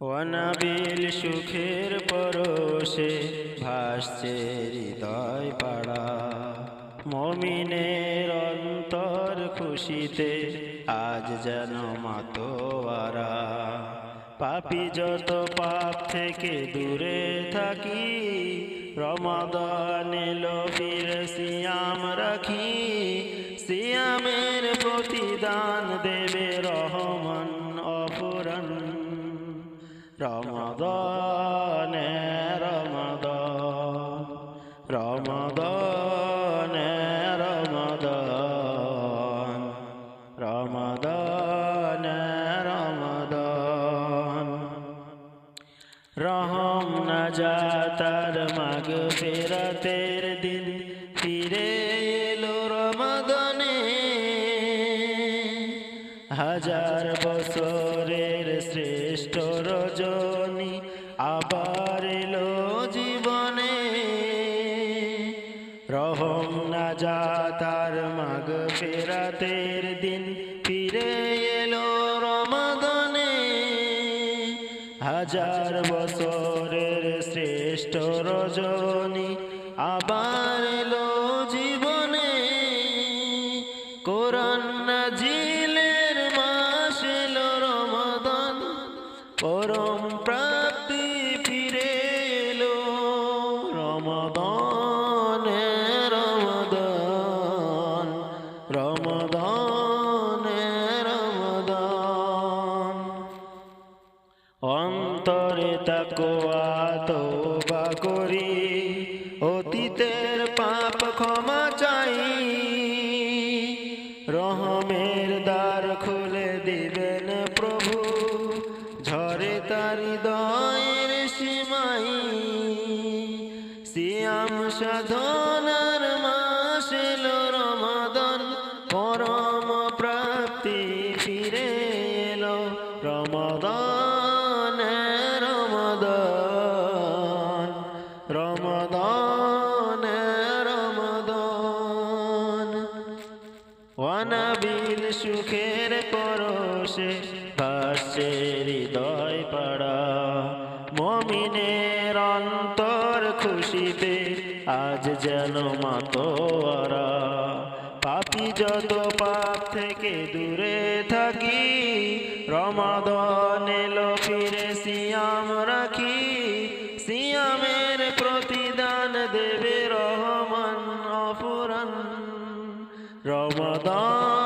অনাবিল সুখের পরশে ভাসছে হৃদয় পাড়া। মমিনের অন্তর খুশিতে আজ যেন মাতোয়ারা। পাপি যত পাপ থেকে দূরে থাকি, রমাদান এলো ফিরে সিয়াম রাখি। সিয়ামের প্রতিদান দেবে রমাদান রমাদান রমাদান রমাদান রমাদান রমাদান। রহম না যা তার মাগ ফেরাতের দিন ফিরে এলো রমাদানে। হাজার বছরের শ্রেষ্ঠ রজনী আবার এলো জীবনে। রহম না যা তার মাগ ফেরাতের দিন ফিরে এলো রমাদানে। হাজার বছরের শ্রেষ্ঠ রজনী আবার এলো জীবনে। কোরআন নাজিলের প্রাপ্তি ফিরে এলো। রমাদান রমাদান রমাদান রমাদান। অন্তরে তাকোয়া তোবা করি, অতীতের পাপ ক্ষমা চাই। রহমের দ্বার খুলে হৃদয়ের সীমাই। সিয়াম সাধনার মাস রমাদান পরম প্রাপ্তি ফিরে এলো রমাদন রমাদন। রমাদান অনাবিল সুখের পরশে ভাসছে হৃদয় পাড়া। মমিনের অন্তর খুশিতে আজ যেন মাতোয়ারা। পাপি যত পাপ থেকে দূরে থাকি, রমাদন এলো ফিরে সিয়াম রাখি। সিয়ামের প্রতিদান দেবে রহমান অফুরান রমাদান